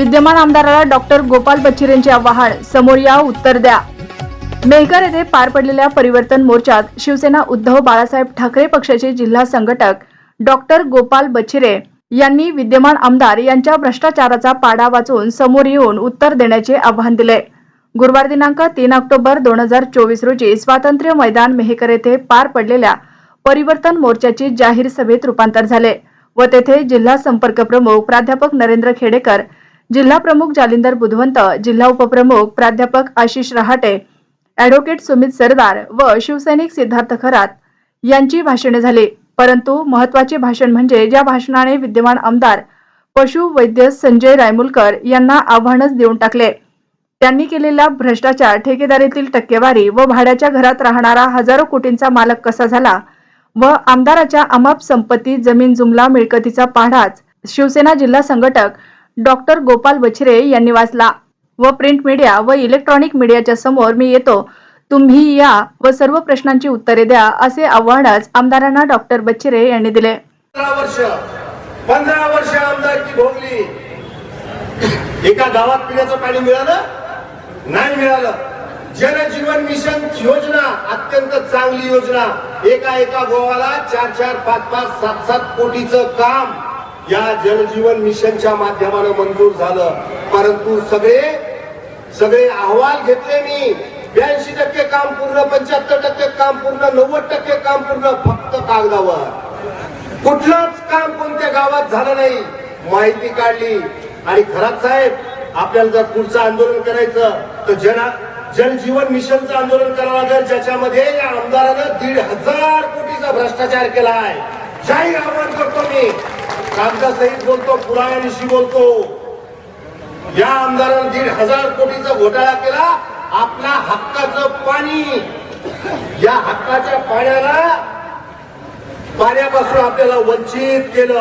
विद्यमान आमदाराला डॉक्टर गोपाल बच्चिरेंचे आवाहन समोर या उत्तर द्या. मेहकर येथे पार पडलेल्या परिवर्तन मोर्चात शिवसेना उद्धव बाळासाहेब ठाकरे पक्षाचे जिल्हा संघटक डॉक्टर गोपाल बच्चिरे यांनी विद्यमान आमदार यांच्या भ्रष्टाचाराचा पाडा वाचून समोर येऊन उत्तर देण्याचे आवाहन दिले. गुरुवार दिनांक तीन ऑक्टोबर दोन हजार चोवीस रोजी स्वातंत्र्य मैदान मेहकर येथे पार पडलेल्या परिवर्तन मोर्चाचे जाहीर सभेत रूपांतर झाले व तेथे जिल्हा संपर्क प्रमुख प्राध्यापक नरेंद्र खेडेकर जिल्हा प्रमुख जालिंदर बुधवंत जिल्हा उपप्रमुख प्राध्यापक आशिष रहाटे ॲडव्होकेट सुमित सरदार व शिवसैनिक सिद्धार्थ खरात यांची भाषणे झाली. परंतु महत्त्वाचे भाषण म्हणजे ज्या भाषणाने विद्यमान आमदार पशु वैद्य संजय रायमुलकर यांना आव्हानच देऊन टाकले. त्यांनी केलेला भ्रष्टाचार ठेकेदारीतील टक्केवारी व भाड्याच्या घरात राहणारा हजारो कोटींचा मालक कसा झाला व आमदाराच्या अमाप संपत्ती जमीन जुमला मिळकतीचा पाढाच शिवसेना जिल्हा संघटक डॉक्टर गोपाल बछरे यांनी वाचला. व प्रिंट मीडिया व इलेक्ट्रॉनिक मीडियाच्या समोर मी येतो. तुम्ही या व सर्व प्रश्नांची उत्तरे द्या असे आव्हानच आमदारांना डॉक्टर बच्चिरे यांनी दिले. पंधरा वर्ष पंधरा वर्ष आमदारकी भोगली. एका गावात पिण्याचं पाणी मिळालं? नाही मिळालं. जनजीवन मिशन योजना अत्यंत चांगली योजना. एका एका गोवाला चार चार पाच पाच सात सात कोटीचं काम. या जलजीवन मिशनच्या माध्यमानं मंजूर झालं. परंतु सगळे सगळे अहवाल घेतले मी. ब्याऐंशी टक्के काम पूर्ण पंच्याहत्तर टक्के काम पूर्ण नव्वद टक्के काम पूर्ण फक्त कागदावर. कुठलंच काम कोणत्या गावात झालं नाही. माहिती काढली. आणि खरात साहेब आपल्याला जर पुढचं आंदोलन करायचं तर जना जलजीवन मिशनचं आंदोलन करावं लागेल ज्याच्यामध्ये या आमदारानं दीड हजार कोटीचा भ्रष्टाचार केला आहे. जाहीर आव्हान करतो मी. कागदासहित बोलतो पुराव्यानिशी बोलतो. या आमदारानं दीड हजार कोटीचा घोटाळा केला आपला हक्काचं पाणी. या हक्काच्या पाण्याला पाण्यापासून आपल्याला वंचित केलं.